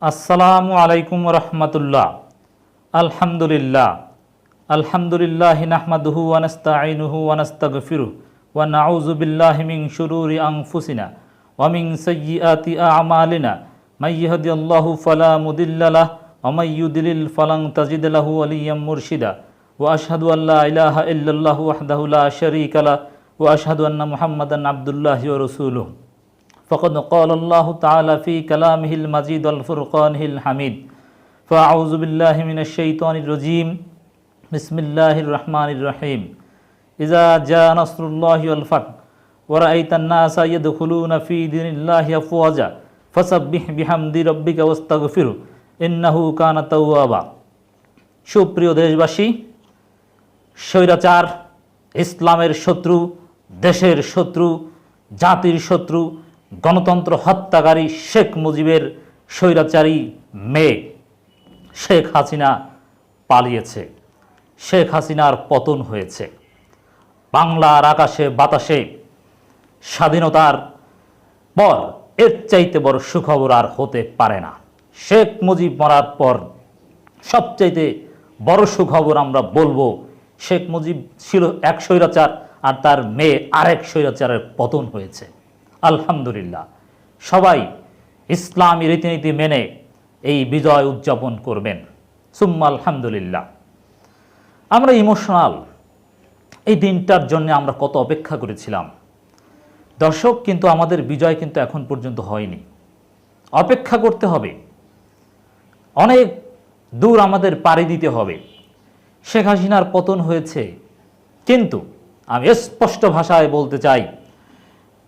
আসসালামু আলাইকুম রহমতুল্লাহ। আলহামদুলিল্লাহ। আলহামদুলিল্লাহ নাহমাদুহু ওয়ানাস্তাইনুহু ওয়ানাস্তাগফিরু ওয়া নাউযু বিল্লাহি মিন শুরুরি আনফুসিনা ওয়া মিন সাইয়্যিআতি আ'মালিনা। মাই ইয়াহদিয়াল্লাহু ফালা মুদিল্লা লাহু ওয়া মাই ইউদ্লিল ফালান তাজিদ মুরশিদা। ওয়া আশহাদু আল্লা ইলাহা ইল্লাল্লাহু ওয়াহদাহু লা শারীকা লাহু ওয়া আশহাদু আন্না মুহাম্মাদান আবদুল্লাহি ওয়া রাসূলুহু। فقد قال الله تعالى في كلامه المجيد والفرقانه الحميد فأعوذ بالله من الشيطان الرجيم بسم الله الرحمن الرحيم إذا جاء نصر الله والفتح ورأيت الناس يدخلون في دين الله أفواجا فسبح بحمد ربك واستغفره إنه كان توابا সুপ্রিয় দেশবাসী স্বৈরাচার ইসলামের শত্রু দেশের শত্রু জাতির শত্রু গণতন্ত্র হত্যাকারী শেখ মুজিবের স্বৈরাচারী মেয়ে শেখ হাসিনা পালিয়েছে। শেখ হাসিনার পতন হয়েছে। বাংলার আকাশে বাতাসে স্বাধীনতার পর এর চাইতে বড় সুখবর আর হতে পারে না। শেখ মুজিব মরার পর সবচাইতে বড় সুখবর আমরা বলব, শেখ মুজিব ছিল এক স্বৈরাচার আর তার মেয়ে আরেক স্বৈরাচারের পতন হয়েছে। আলহামদুলিল্লাহ। সবাই ইসলামী রীতিনীতি মেনে এই বিজয় উদযাপন করবেন। সুম্মা আলহামদুলিল্লাহ। আমরা ইমোশনাল। এই দিনটার জন্য আমরা কত অপেক্ষা করেছিলাম। দর্শক, কিন্তু আমাদের বিজয় কিন্তু এখন পর্যন্ত হয়নি। অপেক্ষা করতে হবে। অনেক দূর আমাদের পাড়ি দিতে হবে। শেখ হাসিনার পতন হয়েছে। কিন্তু আমি স্পষ্ট ভাষায় বলতে চাই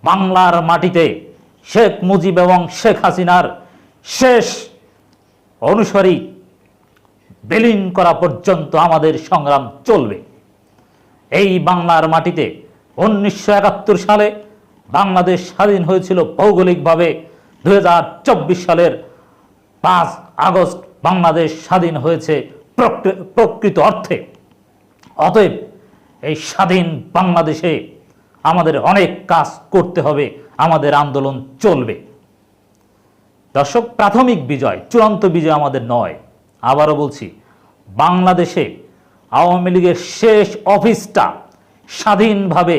বাংলার মাটিতে শেখ মুজিব এবং শেখ হাসিনার শেষ অনুসারী বিলীন করা পর্যন্ত আমাদের সংগ্রাম চলবে। এই বাংলার মাটিতে উনিশশো একাত্তর সালে বাংলাদেশ স্বাধীন হয়েছিল ভৌগোলিকভাবে। দু হাজার চব্বিশ সালের পাঁচ আগস্ট বাংলাদেশ স্বাধীন হয়েছে প্রকৃ- প্রকৃত অর্থে। অতএব এই স্বাধীন বাংলাদেশে আমাদের অনেক কাজ করতে হবে, আমাদের আন্দোলন চলবে। দর্শক, প্রাথমিক বিজয়, চূড়ান্ত বিজয় আমাদের নয়। আবারও বলছি, বাংলাদেশে আওয়ামী লীগের শেষ অফিসটা স্বাধীনভাবে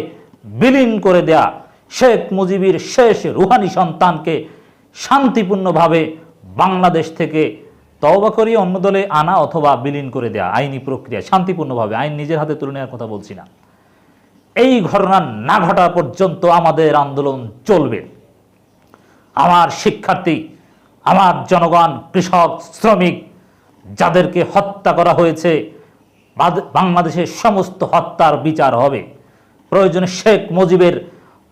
বিলীন করে দেয়া শেখ মুজিবের শেষ রুহানি সন্তানকে শান্তিপূর্ণভাবে বাংলাদেশ থেকে তওবা করিয়ে অন্য দলে আনা অথবা বিলীন করে দেয়া আইনি প্রক্রিয়া, শান্তিপূর্ণভাবে। আইন নিজের হাতে তুলে নেওয়ার কথা বলছি না। এই ঘটনা না ঘটা পর্যন্ত আমাদের আন্দোলন চলবে। আমার শিক্ষার্থী, আমার জনগণ, কৃষক, শ্রমিক, যাদেরকে হত্যা করা হয়েছে বাংলাদেশের সমস্ত হত্যার বিচার হবে। প্রয়োজনে শেখ মুজিবের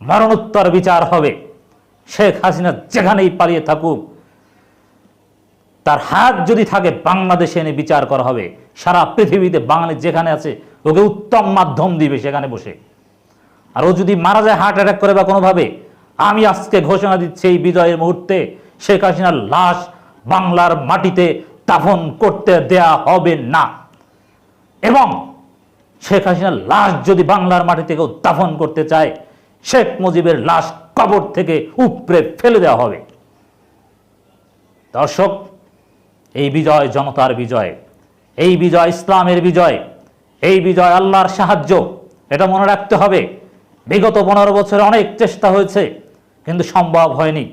মরণোত্তর বিচার হবে। শেখ হাসিনা যেখানেই পালিয়ে থাকুক, তার হাত যদি থাকে বাংলাদেশে এনে বিচার করা হবে। সারা পৃথিবীতে বাঙালি যেখানে আছে, ওকে উত্তম মাধ্যম দিবে সেখানে বসে। আর ও যদি মারা যায় হার্ট অ্যাটাক করে বা কোনোভাবে, আমি আজকে ঘোষণা দিচ্ছি এই বিজয়ের মুহূর্তে শেখ হাসিনার লাশ বাংলার মাটিতে দাফন করতে দেয়া হবে না। এবং শেখ হাসিনার লাশ যদি বাংলার মাটি থেকে দাফন করতে চায়, শেখ মুজিবের লাশ কবর থেকে উপড়ে ফেলে দেওয়া হবে। দর্শক, এই বিজয় জনতার বিজয়, এই বিজয় ইসলামের বিজয়, এই বিজয় আল্লাহর সাহায্য, এটা মনে রাখতে হবে। বিগত পনেরো বছরে অনেক চেষ্টা হয়েছে, কিন্তু সম্ভব হয়নি।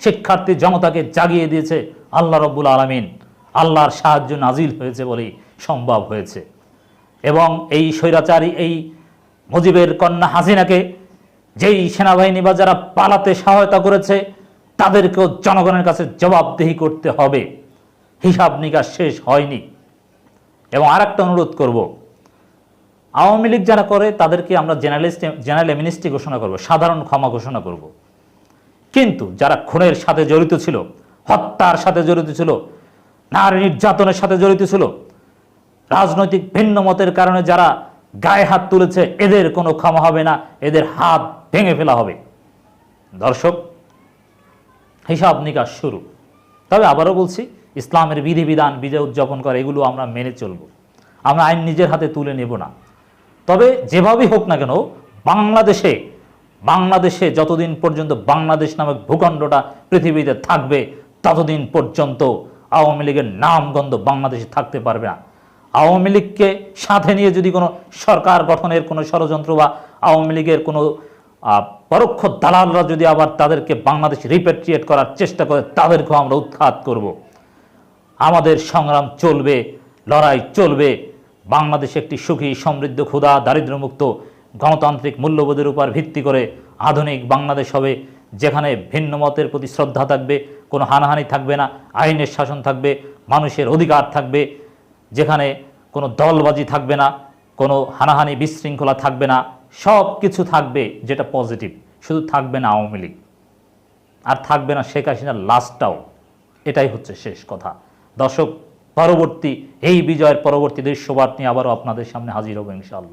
শিক্ষার্থী জনতাকে জাগিয়ে দিয়েছে আল্লাহ রব্বুল আলমিন। আল্লাহর সাহায্য নাজিল হয়েছে বলেই সম্ভব হয়েছে। এবং এই স্বৈরাচারী, এই মুজিবের কন্যা হাসিনাকে যেই সেনাবাহিনী বা যারা পালাতে সহায়তা করেছে, তাদেরকেও জনগণের কাছে জবাবদিহি করতে হবে। হিসাব নিকাশ শেষ হয়নি। এবং আর একটা অনুরোধ করব আওয়ামী লীগ যারা করে, তাদেরকে আমরা জেনারেলিস্ট, জেনারেল এমিনিস্ট্রি ঘোষণা করব, সাধারণ ক্ষমা ঘোষণা করব। কিন্তু যারা খুনের সাথে জড়িত ছিল, হত্যার সাথে জড়িত ছিল, নারী নির্যাতনের সাথে জড়িত ছিল, রাজনৈতিক ভিন্ন মতের কারণে যারা গায়ে হাত তুলেছে, এদের কোনো ক্ষমা হবে না, এদের হাত ভেঙে ফেলা হবে। দর্শক, হিসাব নিকাশ শুরু। তবে আবারও বলছি, ইসলামের বিধিবিধান, বিজয় উদযাপন করে, এগুলো আমরা মেনে চলব। আমরা আইন নিজের হাতে তুলে নেব না। তবে যেভাবেই হোক না কেন, বাংলাদেশে বাংলাদেশে যতদিন পর্যন্ত বাংলাদেশ নামক ভূখণ্ডটা পৃথিবীতে থাকবে, ততদিন পর্যন্ত আওয়ামী লীগের নাম গন্ধ বাংলাদেশে থাকতে পারবে না। আওয়ামী লীগকে সাথে নিয়ে যদি কোনো সরকার গঠনের কোনো ষড়যন্ত্র বা আওয়ামী লীগের কোনো পরোক্ষ দালালরা যদি আবার তাদেরকে বাংলাদেশ রিপেট্রিয়েট করার চেষ্টা করে, তাদেরকেও আমরা উৎখাত করব। আমাদের সংগ্রাম চলবে, লড়াই চলবে বাংলাদেশ একটি সুখী, সমৃদ্ধ, ক্ষুধা, দারিদ্র্যমুক্ত, গণতান্ত্রিক মূল্যবোধের উপর ভিত্তি করে আধুনিক বাংলাদেশ হবে, যেখানে ভিন্ন মতের প্রতি শ্রদ্ধা থাকবে, কোনো হানাহানি থাকবে না, আইনের শাসন থাকবে, মানুষের অধিকার থাকবে, যেখানে কোনো দলবাজি থাকবে না, কোনো হানাহানি বিশৃঙ্খলা থাকবে না, সব কিছু থাকবে যেটা পজিটিভ, শুধু থাকবে না আওয়ামী লীগ। আর থাকবে না শেখ হাসিনার লাস্টটাও এটাই হচ্ছে শেষ কথা। দর্শক পরবর্তী এই বিজয়ের পরবর্তী দৃশ্যবাদ নিয়ে আবারও আপনাদের সামনে হাজির হব ইনশাআল্লাহ।